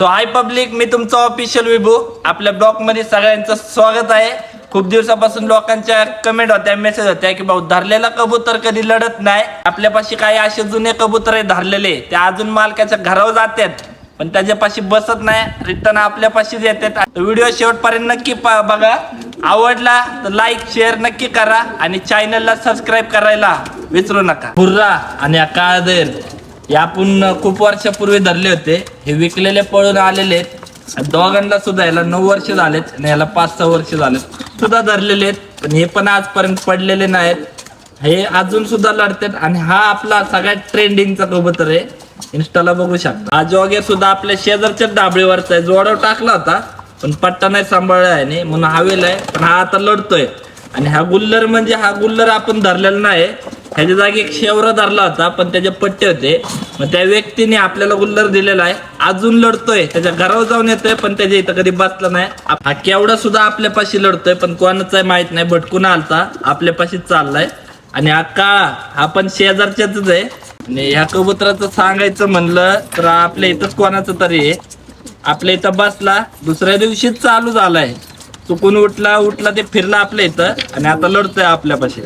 So हाय public मी तुमचा official विभू. आपल्या ब्लॉगमध्ये सगळ्यांचं स्वागत आहे. खूप दिवसापासून लोकांच्या कमेंट होत्या मेसेज होत्या की भाऊ धरलेला कबूतर कधी लढत नाही? आपल्यापाशी काही असे जुने कबूतर आहे धरलेले. ते अजून मालकाच्या घरावर जातात. पण त्याच्यापाशी बसत नाही. रिटर्न आपल्यापाशीच येतात. व्हिडिओ शेवटपर्यंत नक्की बघा. आवडला तर लाईक शेअर नक्की करा आणि चॅनलला सबस्क्राईब करायला विसरू नका. हुर्रा आणि हा हे आपण खूप वर्षापूर्वी धरले होते. हे विकलेले पळून आलेले आहेत. दोघांना सुद्धा याला नऊ वर्ष झालेत आणि याला पाच सहा वर्ष झालेत. सुद्धा धरलेले आहेत पण हे पण आजपर्यंत पडलेले नाहीत. हे अजून सुद्धा लढतात आणि हा आपला सगळ्यात ट्रेंडिंगचा कबूतर आहे. इन्स्टाला बघू शकता. हा जोगे सुद्धा आपल्या शेजारच्या डाबळीवरचा आहे. जोडव टाकला होता पण पट्टा नाही सांभाळला आहे म्हणून हवेला आहे पण हा आता लढतोय. आणि हा गुल्लर म्हणजे हा गुल्लर आपण धरलेला नाही. ह्याच्या जागी एक शेवरा धरला होता पण त्याचे पट्टे होते. मग त्या व्यक्तीने आपल्याला गुल्लर दिलेला आहे. अजून लढतोय. त्याच्या घरावर जाऊन येतोय पण त्याच्या इथं कधी बसला नाही. हा केवढा सुद्धा आपल्यापाशी लढतोय पण कोणाच आहे माहीत नाही. भटकून आलता आपल्यापाशीच चाललाय. आणि हा काळा हा पण शेजारच्याच आहे. आणि ह्या कबुतराचं सांगायचं म्हणलं तर आपल्या इथंच कोणाचं तरी आहे. आपल्या इथं बसला दुसऱ्या दिवशीच चालू झालाय. चुकून उठला उठला ते फिरला आपल्या इथं. आणि आता लढतोय आपल्यापाशी